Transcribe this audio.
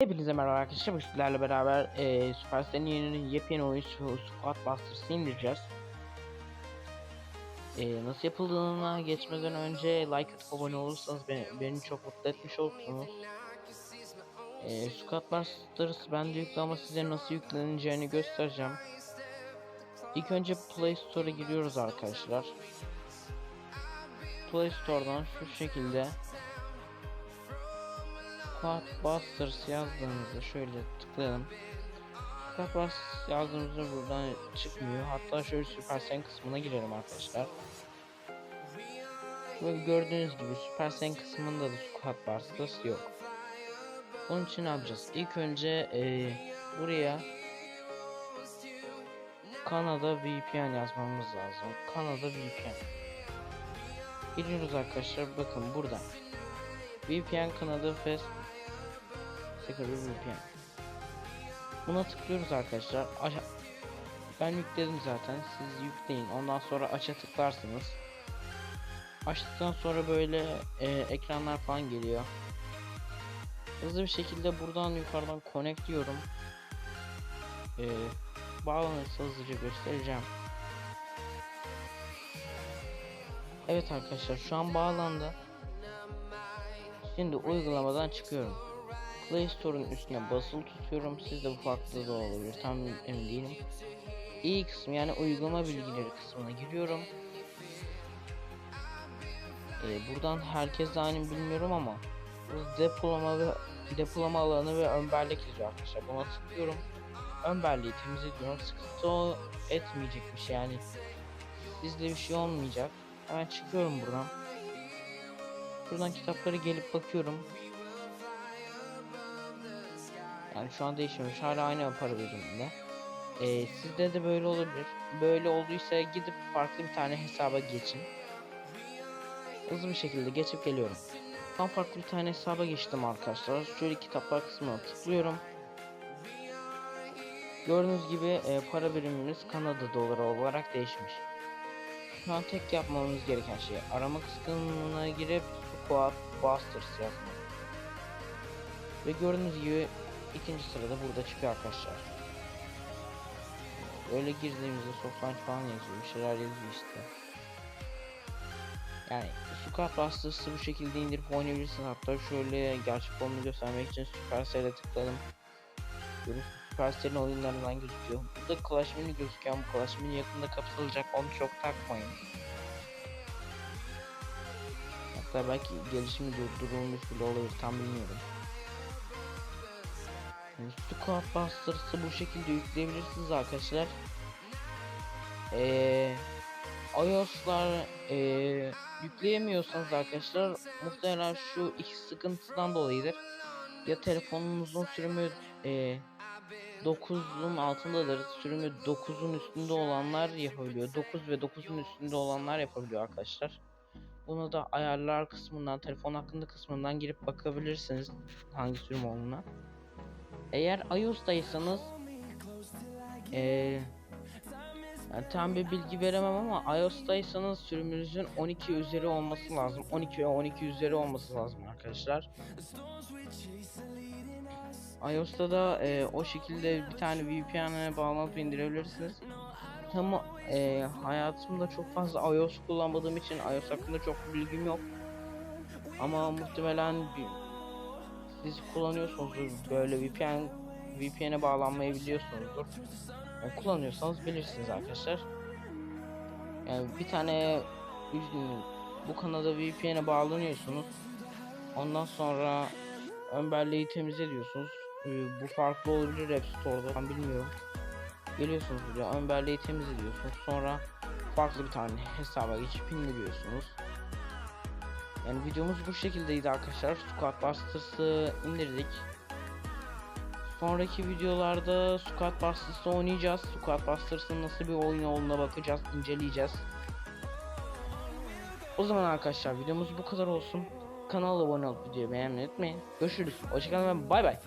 Hepinize merhaba arkadaşlar. Bu sizlerle beraber e, Supercell'in yeni yepyeni oyun Squad Busters'ı indireceğiz. E, nasıl yapıldığına geçmeden önce like atıp abone olursanız beni, beni çok mutlu etmiş olursunuz. E, Squad Busters bende yüklü ama size nasıl yükleneceğini göstereceğim. İlk önce Play Store'a giriyoruz arkadaşlar. Play Store'dan şu şekilde Squad Busters yazdığımızda şöyle tıklayalım. Squad Busters yazdığımızda buradan çıkmıyor. Hatta şöyle Supercell kısmına girelim arkadaşlar. Ve gördüğünüz gibi Supercell kısmında da Squad Busters yok. Onun için ne yapacağız? İlk önce e, buraya Kanada VPN yazmamız lazım. Kanada VPN. Giriyoruz arkadaşlar. Bakın burada. VPN Kanada Fest Secure VPN. Buna tıklıyoruz arkadaşlar. Aşa ben yükledim zaten. Siz yükleyin. Ondan sonra aça tıklarsınız. Açtıktan sonra böyle e, ekranlar falan geliyor. Hızlı bir şekilde buradan yukarıdan connect diyorum. E, bağlanırsa hızlıca göstereceğim. Evet arkadaşlar şu an bağlandı. Şimdi uygulamadan çıkıyorum. Play Store'un üstüne basılı tutuyorum. Sizde bu farklı da olabilir. Tam emin değilim. İyi kısmı yani uygulama bilgileri kısmına giriyorum. Ee, buradan herkes de aynı bilmiyorum ama depolama ve depolama alanı ve ön bellek yazıyor arkadaşlar. Buna tıklıyorum. Ön belleği temizliyorum. Sıkıntı o etmeyecek bir şey yani. Sizde bir şey olmayacak. Hemen çıkıyorum buradan. Buradan kitapları gelip bakıyorum. Yani şu an değişmemiş. Hala aynı para biriminde. Ee, sizde de böyle olabilir. Böyle olduysa gidip farklı bir tane hesaba geçin. Hızlı bir şekilde geçip geliyorum. Tam farklı bir tane hesaba geçtim arkadaşlar. Şöyle kitaplar kısmına tıklıyorum. Gördüğünüz gibi e, para birimimiz Kanada doları olarak değişmiş. Şu an tek yapmamız gereken şey arama kısmına girip Squad Busters yazmak. Ve gördüğünüz gibi ikinci sırada burada çıkıyor arkadaşlar. Öyle girdiğimizde softlaunch falan yazıyor. Bir şeyler yazıyor işte. Yani Squad Busters'ı bu şekilde indirip oynayabilirsiniz. Hatta şöyle gerçek olduğunu göstermek için Supercell'e tıkladım. Görüyorsunuz Supercell'in oyunlarından gözüküyor. Burada Clash Mini gözüküyor ama Clash Mini yakında kapatılacak. Onu çok takmayın. Hatta belki gelişimi durdurulmuş bile olabilir tam bilmiyorum. Squad Busters'ı bu şekilde yükleyebilirsiniz arkadaşlar. Eee iOS'lar eee yükleyemiyorsanız arkadaşlar muhtemelen şu iki sıkıntıdan dolayıdır. Ya telefonunuzun sürümü eee 9'un altındadır. Sürümü 9'un üstünde olanlar yapabiliyor. 9 ve 9'un üstünde olanlar yapabiliyor arkadaşlar. Bunu da ayarlar kısmından, telefon hakkında kısmından girip bakabilirsiniz hangi sürüm olduğuna. Eğer iOS'taysanız ee, yani tam bir bilgi veremem ama iOS'taysanız sürümünüzün 12 üzeri olması lazım. 12 ve 12 üzeri olması lazım arkadaşlar. iOS'ta da e, o şekilde bir tane VPN'e bağlanıp indirebilirsiniz. Ama e, hayatımda çok fazla iOS kullanmadığım için iOS hakkında çok bilgim yok. Ama muhtemelen bir, siz kullanıyorsunuzdur böyle VPN VPN'e bağlanmayı biliyorsunuzdur. Yani kullanıyorsanız bilirsiniz arkadaşlar. Yani bir tane bu kanalda VPN'e bağlanıyorsunuz. Ondan sonra ön belleği temizliyorsunuz. Ee, bu farklı olabilir App Store'da ben bilmiyorum. Geliyorsunuz buraya ön belleği temizliyorsunuz. Sonra farklı bir tane hesaba geçip indiriyorsunuz. Yani videomuz bu şekildeydi arkadaşlar. Squad Busters'ı indirdik. Sonraki videolarda Squad Busters'ı oynayacağız. Squad Busters'ın nasıl bir oyun olduğuna bakacağız, inceleyeceğiz. O zaman arkadaşlar videomuz bu kadar olsun. Kanala abone olup videoyu beğenmeyi unutmayın. Görüşürüz. Hoşçakalın ve bay bay.